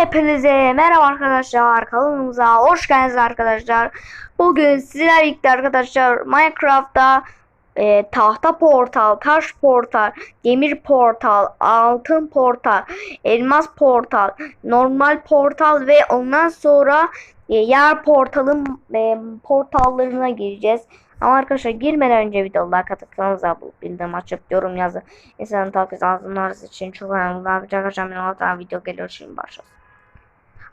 Hepinize merhaba arkadaşlar. Kanalımıza hoş geldiniz arkadaşlar. Bugün sizlerle birlikte arkadaşlar Minecraft'ta e, tahta portal, taş portal, demir portal, altın portal, elmas portal, normal portal ve ondan sonra e, yer portalın e, portallarına gireceğiz. Ama arkadaşlar girmeden önce kanalımıza abone olup bildirim açıp yorum yazın. İnsanın takip için çok önemli. Arkadaşlar? Benim video geliyor şimdi başlasın.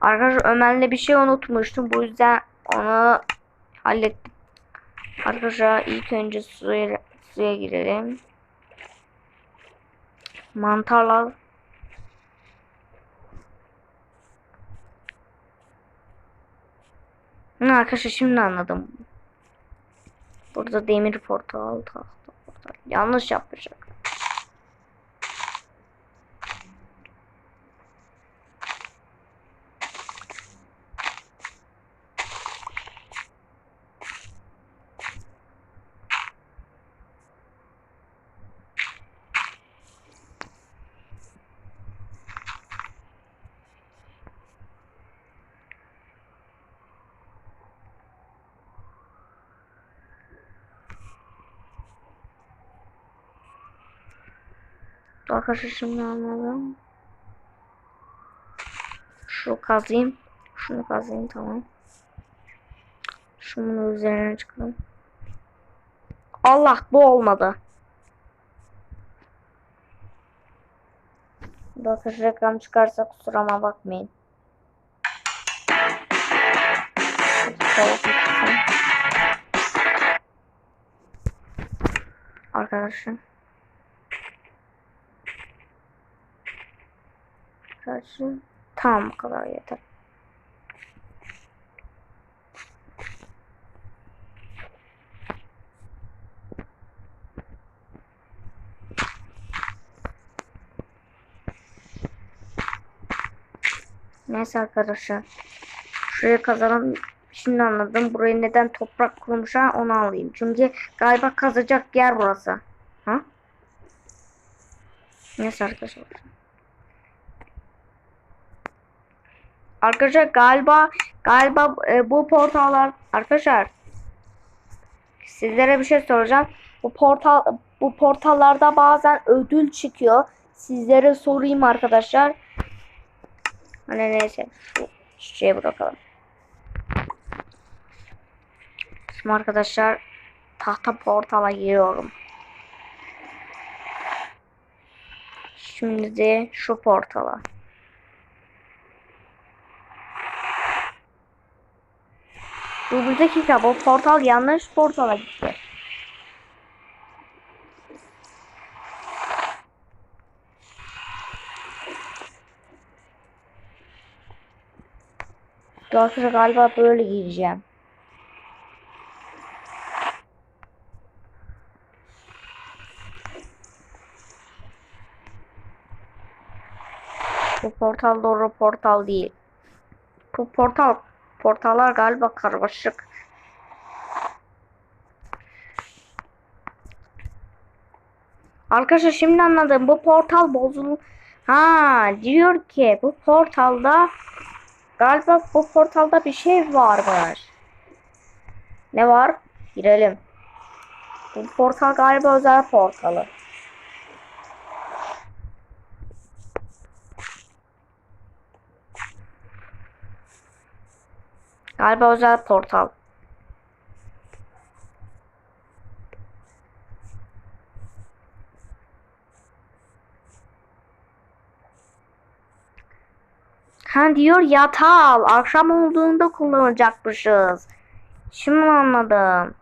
Arkadaşlar Ömer'le bir şey unutmuştum. Bu yüzden onu hallettim. Arkadaşlar ilk önce suya, suya girelim. Mantarlar. Hı, arkadaşlar şimdi anladım. Burada demir portal. Yanlış yapacak. Arkadaşlar şimdi anladım. Şu kazayım. Şunu kazayım tamam. Şunun üzerine çıkalım. Allah bu olmadı. Bakın reklam çıkarsa kusuruma bakmayın. Arkadaşlar. Karşı. Tamam bu kadar yeter. Neyse arkadaşlar. Şuraya kazalım. Şimdi anladım. Burayı neden toprak kurmuşlar onu alayım. Çünkü galiba kazacak yer burası. Ha? Neyse arkadaşlar. Arkadaşlar galiba galiba e, bu portallar arkadaşlar sizlere bir şey soracağım. Bu portal bu portallarda bazen ödül çıkıyor. Sizlere sorayım arkadaşlar. Hani neyse şu çiçeği bırakalım. Şimdi arkadaşlar tahta portala giriyorum. Şimdi de şu portala. Bu bir dakika portal yanlış portala gitti. Arkadaşlar galiba böyle gireceğim. Bu portal doğru portal değil. Bu portal portallar galiba karmaşık. Arkadaşlar şimdi anladım. Bu portal bozul. Ha diyor ki bu portalda galiba bu portalda bir şey varmış. Ne var? Girelim. Bu portal galiba özel portalı. Galiba özel portal. Ha diyor yatağı akşam olduğunda kullanacakmışız. Şimdi anladım.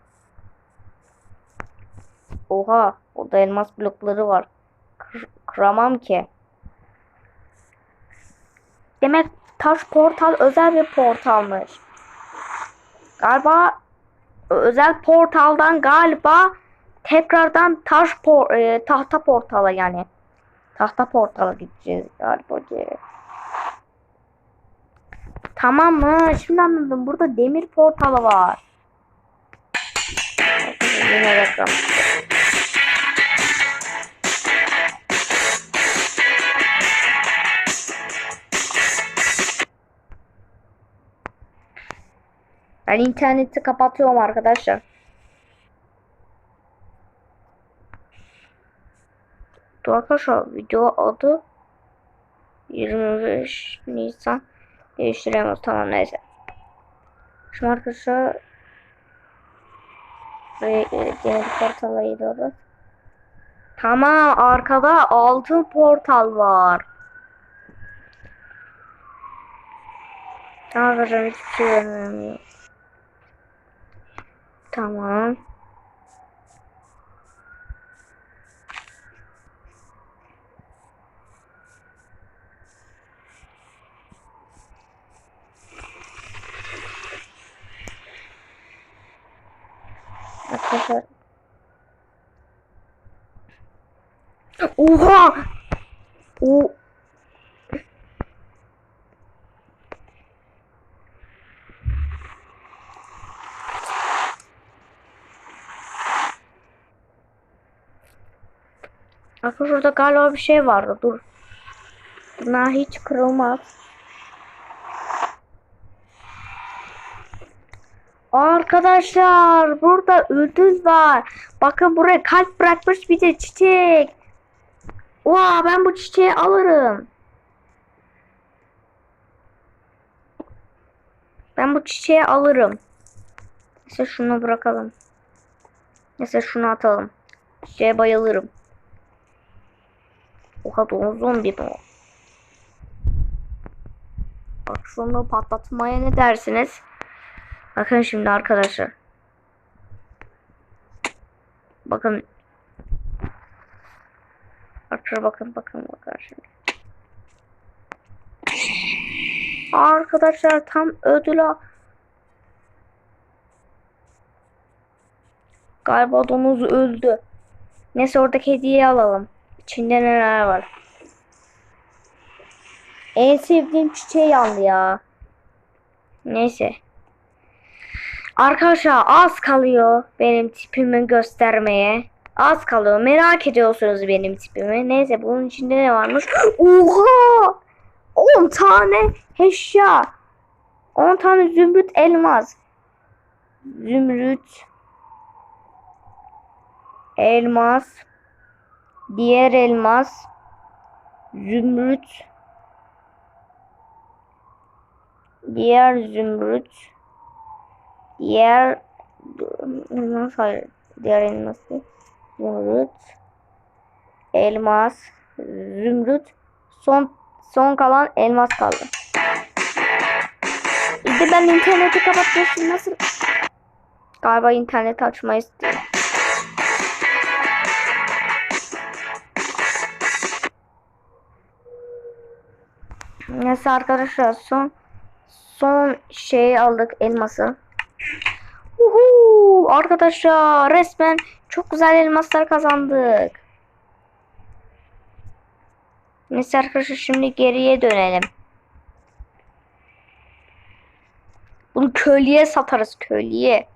Oha, orada elmas blokları var. Kır- kıramam ki. Demek taş portal özel bir portalmış. Galiba özel portaldan galiba tekrardan taş por e, tahta portala yani. Tahta portala gideceğiz galiba geri. Tamam mı? Şimdi anladım. Burada demir portalı var. Yine reklam. Ben interneti kapatıyorum arkadaşlar. Dur arkadaşlar video adı 25 Nisan değiştiremiyoruz tamam neyse. Şimdi arkadaşlar buraya diğer portala gidiyoruz. Tamam arkada altın portal var. Tamam hiçbir şey görmüyorum. 干嘛？啊！不是，哇！五。Arkadaşlar orada galiba bir şey vardı. Dur. Bunlar hiç kırılmaz. Arkadaşlar burada ödül var. Bakın buraya kalp bırakmış bir de çiçek. Oha ben bu çiçeği alırım. Ben bu çiçeği alırım. Neyse şunu bırakalım. Neyse şunu atalım. Çiçeğe bayılırım. Oha domuz zombi o? Bak şunu patlatmaya ne dersiniz? Bakın şimdi arkadaşlar. Bakın. Arkadaşlar bakın bakın bakın şimdi. Arkadaşlar tam ödül al- Galiba domuz öldü. Neyse oradaki hediyeyi alalım. İçinde neler var. En sevdiğim çiçeği yandı ya. Neyse. Arkadaşlar az kalıyor benim tipimi göstermeye. Az kalıyor. Merak ediyorsunuz benim tipimi. Neyse bunun içinde ne varmış? Oha! 10 tane eşya. 10 tane zümrüt elmas. Zümrüt. Elmas. Diğer elmas. Zümrüt. Diğer zümrüt. Diğer elmas hayır. Diğer elmas değil. Zümrüt. Elmas. Zümrüt. Son son kalan elmas kaldı. De ben interneti kapatmışım nasıl? Galiba interneti açmayı istiyor. Neyse arkadaşlar son son şey aldık elması. Uhu, arkadaşlar resmen çok güzel elmaslar kazandık. Neyse arkadaşlar şimdi geriye dönelim. Bunu köylüye satarız köylüye.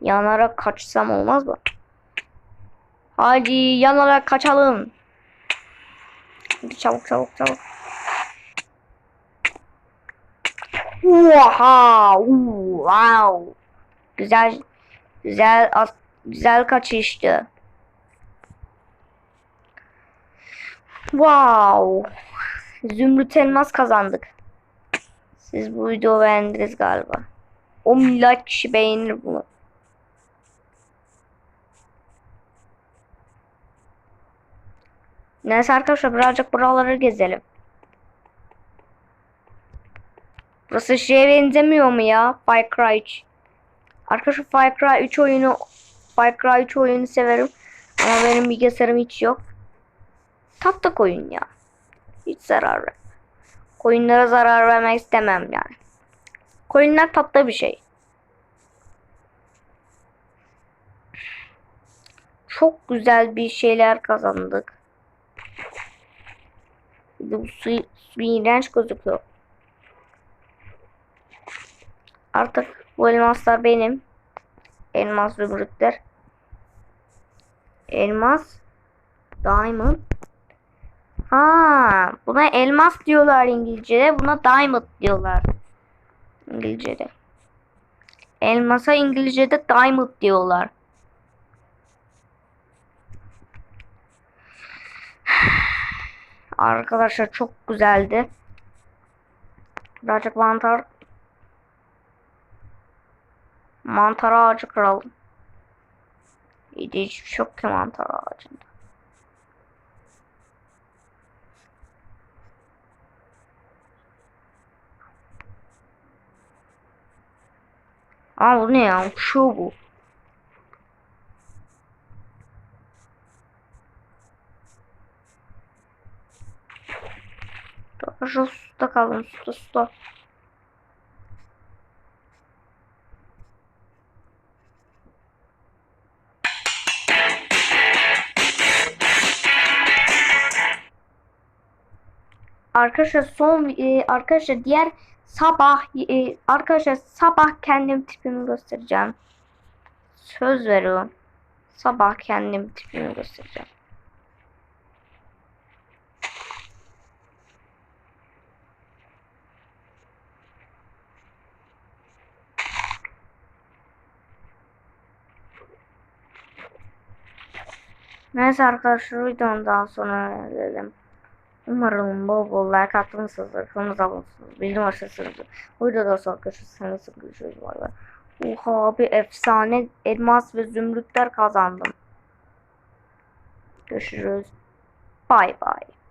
Yanarak kaçsam olmaz mı? Hadi yanarak kaçalım. Hadi çabuk çabuk çabuk. Oha! Wow! Güzel güzel güzel kaçıştı. Wow! Zümrüt elmas kazandık. Siz bu videoyu beğendiniz galiba. 10 milyar kişi beğenir bunu. Neyse arkadaşlar birazcık buraları gezelim. Burası şeye benzemiyor mu ya? Far Cry 3. Arkadaşlar Far Cry 3 oyunu Far Cry 3 oyunu severim. Ama benim bilgisayarım hiç yok. Tatlı koyun ya. Hiç zarar ver. Koyunlara zarar vermek istemem yani. Koyunlar tatlı bir şey. Çok güzel bir şeyler kazandık. Bu su, su iğrenç gözüküyor. Artık bu elmaslar benim. Elmas zümrütler. Elmas. Diamond. Ha, buna elmas diyorlar İngilizce'de. Buna diamond diyorlar. İngilizce'de. Elmasa İngilizce'de diamond diyorlar. Arkadaşlar çok güzeldi. Birazcık mantar mantar ağacı kıralım. İyi de şey ki mantar ağacında. Aa bu ne ya? Uçuyor bu. Şu suda kalın suda suda. Arkadaşlar son e, arkadaşlar diğer sabah e, arkadaşlar sabah kendim tipimi göstereceğim. Söz veriyorum. Sabah kendim tipimi göstereceğim. Neyse arkadaşlar videonun daha sonra gelelim. Umarım bol bol like atmışsınızdır. Kanalımıza abone olursunuz. Bildirim açarsınız. Bu videoda sonra görüşürüz. Görüşürüz. Bay bay. Oha bir efsane elmas ve zümrütler kazandım. Görüşürüz. Bay bay.